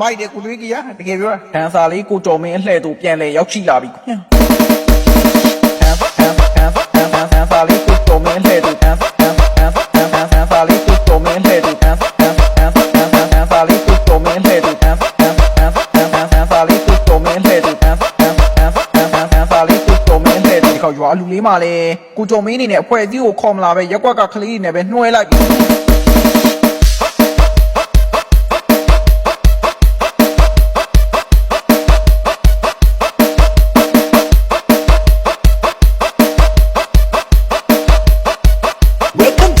မိုက်တယ်ကိုတွေးကြီးရတကယ်ပြောတာဒန်ဆာလေးကိုတော်မင်းအလှဲ့သူပြန်လဲရောက်ရှိလာပြီခင်ဗျာဒန်ဖတ်ဒန်ဖတ်ဒန်ဖတ်ဒန်ဖတ်ဒန်ဖတ်လေးကိုတော်မင်းအလှဲ့သူဒန်ဖတ်ဒန်ဖတ်ဒန်ဖတ်ဒန်ဖတ်ဒန်ဖတ်လေးကိုတော်မင်းအလှဲ့သူဒန်ဖတ်ဒန်ဖတ်ဒန်ဖတ်ဒန်ဖတ်ဒန်ဖတ်လေးကိုတော်မင်းအလှဲ့သူဒန်ဖတ်ဒန်ဖတ်ဒန်ဖတ်ဒန်ဖတ်ဒန်ဖတ်လေးကိုတော်မင်းအလှဲ့သူဒန်ဖတ်ဒန်ဖတ်ဒန်ဖတ်ဒန်ဖတ်ဒန်ဖတ်လေးကိုတော်မင်းအလှဲ့သူဒီခေါရွာလူလေးမှလည်းကိုတော်မင်းအနေနဲ့အဖွဲ့အစည်းကိုခေါ်မလာပဲရက်ကွက်ကကလေးတွေနဲ့ပဲနှွှဲလိုက်ပြီ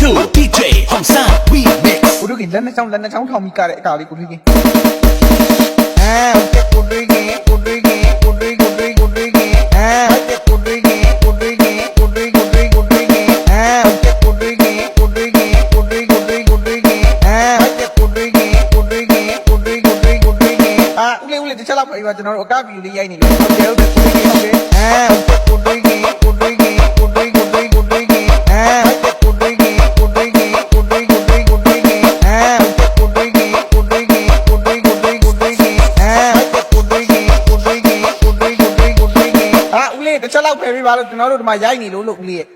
Blue DJ Hong San We Mix ကိုတို့ကလက်နှစ်ချောင်းလက်နှစ်ချောင်းထောင်ပြီးကတဲ့အကာလေးကိုတို့ကအဲကိုတို့ကကိုတို့ကကိုတို့ကိုတို့ကိုတို့ကအဲကိုတို့ကကိုတို့ကကိုတို့ကိုတို့ကိုတို့ကအဲကိုတို့ကကိုတို့ကကိုတို့ကိုတို့ကိုတို့ကအဲကိုတို့ကကိုတို့ကကိုတို့ကိုတို့ကိုတို့ကအာဦးလေးဦးလေးတစ်ချက်လောက်ပါကျွန်တော်တို့အကဗီလေးရိုက်နေလို့ဟုတ်တယ်ဟုတ်တယ် ဘာလို့ကျွန်တော်တို့ဒီမှာရိုက်နေလို့လို့ဦးလေးရဲ့